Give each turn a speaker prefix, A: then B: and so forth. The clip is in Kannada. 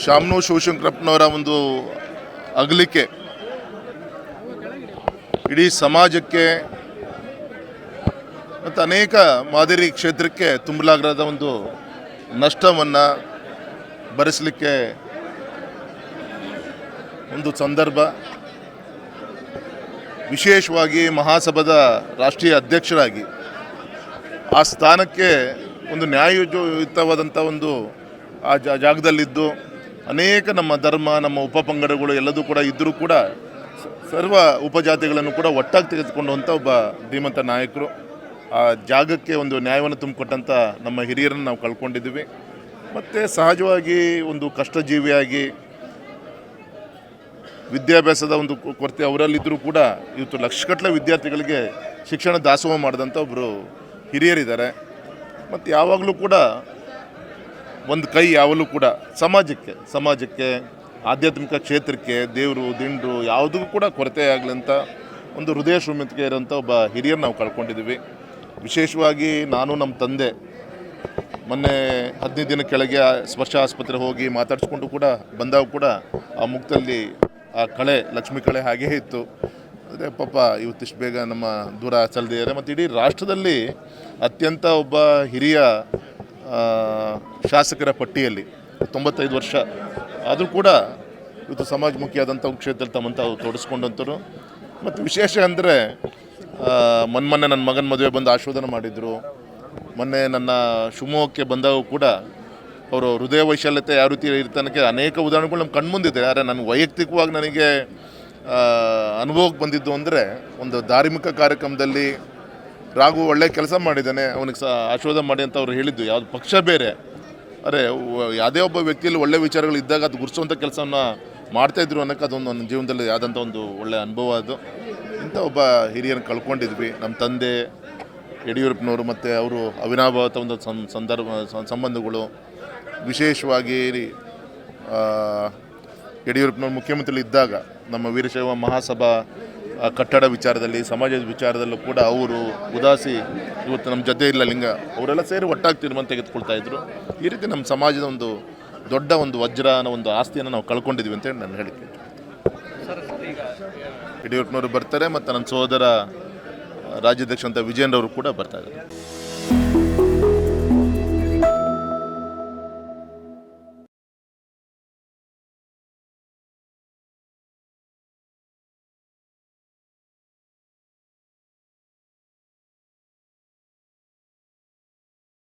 A: ಶಾಮ್ನು ಶಿವಶಂಕರಪ್ಪನವರ ಒಂದು ಅಗಲಿಕೆ. ಇಡೀ ಸಮಾಜಕ್ಕೆ ಮತ್ತು ಅನೇಕ ಮಾದರಿ ಕ್ಷೇತ್ರಕ್ಕೆ ತುಂಬಲಾಗದ ಒಂದು ನಷ್ಟವನ್ನು ಭರಿಸಲಿಕ್ಕೆ ಒಂದು ಸಂದರ್ಭ. ವಿಶೇಷವಾಗಿ ಮಹಾಸಭಾದ ರಾಷ್ಟ್ರೀಯ ಅಧ್ಯಕ್ಷರಾಗಿ ಆ ಸ್ಥಾನಕ್ಕೆ ಒಂದು ನ್ಯಾಯಯುತವಾದಂಥ ಒಂದು ಆ ಜಾಗದಲ್ಲಿದ್ದು ಅನೇಕ ನಮ್ಮ ಧರ್ಮ, ನಮ್ಮ ಉಪಪಂಗಡಗಳು ಎಲ್ಲದೂ ಕೂಡ ಇದ್ದರೂ ಕೂಡ ಸರ್ವ ಉಪಜಾತಿಗಳನ್ನು ಕೂಡ ಒಟ್ಟಾಗಿ ತೆಗೆದುಕೊಂಡಂಥ ಒಬ್ಬ ಧೀಮಂತ ನಾಯಕರು. ಆ ಜಾಗಕ್ಕೆ ಒಂದು ನ್ಯಾಯವನ್ನು ತುಂಬಿಕೊಟ್ಟಂಥ ನಮ್ಮ ಹಿರಿಯರನ್ನು ನಾವು ಕಳ್ಕೊಂಡಿದ್ದೀವಿ. ಮತ್ತು ಸಹಜವಾಗಿ ಒಂದು ಕಷ್ಟಜೀವಿಯಾಗಿ ವಿದ್ಯಾಭ್ಯಾಸದ ಒಂದು ಕೊರತೆ ಅವರಲ್ಲಿದ್ದರೂ ಕೂಡ ಇವತ್ತು ಲಕ್ಷಗಟ್ಟಲೆ ವಿದ್ಯಾರ್ಥಿಗಳಿಗೆ ಶಿಕ್ಷಣ ದಾಸೋಹ ಮಾಡಿದಂಥ ಒಬ್ಬರು ಹಿರಿಯರಿದ್ದಾರೆ. ಮತ್ತು ಯಾವಾಗಲೂ ಕೂಡ ಒಂದು ಕೈ ಯಾವಲೂ ಕೂಡ ಸಮಾಜಕ್ಕೆ ಸಮಾಜಕ್ಕೆ, ಆಧ್ಯಾತ್ಮಿಕ ಕ್ಷೇತ್ರಕ್ಕೆ, ದೇವರು, ದಿಂಡು ಯಾವುದಕ್ಕೂ ಕೂಡ ಕೊರತೆ ಆಗಲಿ ಅಂತ ಒಂದು ಹೃದಯ ಶ್ರೀಮಂತಿಕೆ ಇರೋಂಥ ಒಬ್ಬ ಹಿರಿಯರು ನಾವು ಕಳ್ಕೊಂಡಿದ್ದೀವಿ. ವಿಶೇಷವಾಗಿ ನಾನು ನಮ್ಮ ತಂದೆ ಮೊನ್ನೆ ಹದಿನೈದು ದಿನ ಕೆಳಗೆ ಸ್ಪರ್ಶ ಆಸ್ಪತ್ರೆ ಹೋಗಿ ಮಾತಾಡಿಸ್ಕೊಂಡು ಕೂಡ ಬಂದಾಗ ಕೂಡ ಆ ಮುಖದಲ್ಲಿ ಆ ಕಳೆ, ಲಕ್ಷ್ಮಿ ಕಳೆ ಹಾಗೇ ಇತ್ತು. ಆದರೆ ಪಾಪ ಇವತ್ತಿಷ್ಟು ಬೇಗ ನಮ್ಮ ದೂರ ಚಲದಿದ್ದಾರೆ. ಮತ್ತು ಇಡೀ ರಾಷ್ಟ್ರದಲ್ಲಿ ಅತ್ಯಂತ ಒಬ್ಬ ಹಿರಿಯ ಶಾಸಕರ ಪಟ್ಟಿಯಲ್ಲಿ ತೊಂಬತ್ತೈದು ವರ್ಷ. ಆದರೂ ಕೂಡ ಇವತ್ತು ಸಮಾಜಮುಖಿಯಾದಂಥ ಕ್ಷೇತ್ರದಲ್ಲಿ ತಮ್ಮಂತ ಅವರು ತೋರಿಸ್ಕೊಂಡಂಥರು ಮತ್ತು ವಿಶೇಷ ಅಂದರೆ ಮೊನ್ನೆ ನನ್ನ ಮಗನ ಮದುವೆ ಬಂದು ಆಶೋಧನೆ ಮಾಡಿದರು. ಮೊನ್ನೆ ನನ್ನ ಶಿವಮೊಗ್ಗಕ್ಕೆ ಬಂದಾಗ ಕೂಡ ಅವರು ಹೃದಯ ವೈಶಾಲ್ಯತೆ ಯಾವ ರೀತಿ ಇರ್ತಾನಕ್ಕೆ ಅನೇಕ ಉದಾಹರಣೆಗಳು ನಮ್ಮ ಕಣ್ಮುಂದಿದೆ ಆದರೆ ನನಗೆ ವೈಯಕ್ತಿಕವಾಗಿ ನನಗೆ ಅನುಭವಕ್ಕೆ ಬಂದಿದ್ದು ಅಂದರೆ ಒಂದು ಧಾರ್ಮಿಕ ಕಾರ್ಯಕ್ರಮದಲ್ಲಿ ರಾಘು ಒಳ್ಳೆ ಕೆಲಸ ಮಾಡಿದ್ದಾನೆ, ಅವನಿಗೆ ಸಹ ಆಶೀರ್ವಾದ ಮಾಡಿ ಅಂತ ಅವ್ರು ಹೇಳಿದ್ದು. ಯಾವುದು ಪಕ್ಷ ಬೇರೆ. ಅರೆ ಯಾವುದೇ ಒಬ್ಬ ವ್ಯಕ್ತಿಯಲ್ಲಿ ಒಳ್ಳೆ ವಿಚಾರಗಳು ಇದ್ದಾಗ ಅದು ಗುರ್ಸುವಂಥ ಕೆಲಸವನ್ನು ಮಾಡ್ತಾಯಿದ್ರು ಅನ್ನೋಕ್ಕೆ ಅದೊಂದು ನನ್ನ ಜೀವನದಲ್ಲಿ ಆದಂಥ ಒಂದು ಒಳ್ಳೆಯ ಅನುಭವ ಅದು. ಇಂಥ ಒಬ್ಬ ಹಿರಿಯರನ್ನು ಕಳ್ಕೊಂಡಿದ್ವಿ. ನಮ್ಮ ತಂದೆ ಯಡಿಯೂರಪ್ಪನವರು ಮತ್ತು ಅವರು ಅವಿನಾಭಾವತ ಒಂದು ಸಂದರ್ಭ ಸಂಬಂಧಗಳು. ವಿಶೇಷವಾಗಿ ಯಡಿಯೂರಪ್ಪನವ್ರು ಮುಖ್ಯಮಂತ್ರಿ ಇದ್ದಾಗ ನಮ್ಮ ವೀರಶೈವ ಮಹಾಸಭಾ ಕಟ್ಟಡ ವಿಚಾರದಲ್ಲಿ ಸಮಾಜದ ವಿಚಾರದಲ್ಲೂ ಕೂಡ ಅವರು ಉದಾಸಿ ಇವತ್ತು ನಮ್ಮ ಜೊತೆ ಇಲ್ಲ ಲಿಂಗ. ಅವರೆಲ್ಲ ಸೇರಿ ಒಟ್ಟಾಗಿ ತೀರ್ಮಾನ ತೆಗೆದುಕೊಳ್ತಾ ಇದ್ರು. ಈ ರೀತಿ ನಮ್ಮ ಸಮಾಜದ ಒಂದು ದೊಡ್ಡ ಒಂದು ವಜ್ರ ಅನ್ನೋ ಒಂದು ಆಸ್ತಿಯನ್ನು ನಾವು ಕಳ್ಕೊಂಡಿದ್ವಿ ಅಂತೇಳಿ ನಾನು ಹೇಳಿಕೆ. ಯಡಿಯೂರಪ್ಪನವರು ಬರ್ತಾರೆ, ಮತ್ತು ನನ್ನ ಸಹೋದರ ರಾಜ್ಯಾಧ್ಯಕ್ಷ ಅಂತ ವಿಜಯನ್ ಅವರು ಕೂಡ ಬರ್ತಾ ಇದ್ದಾರೆ.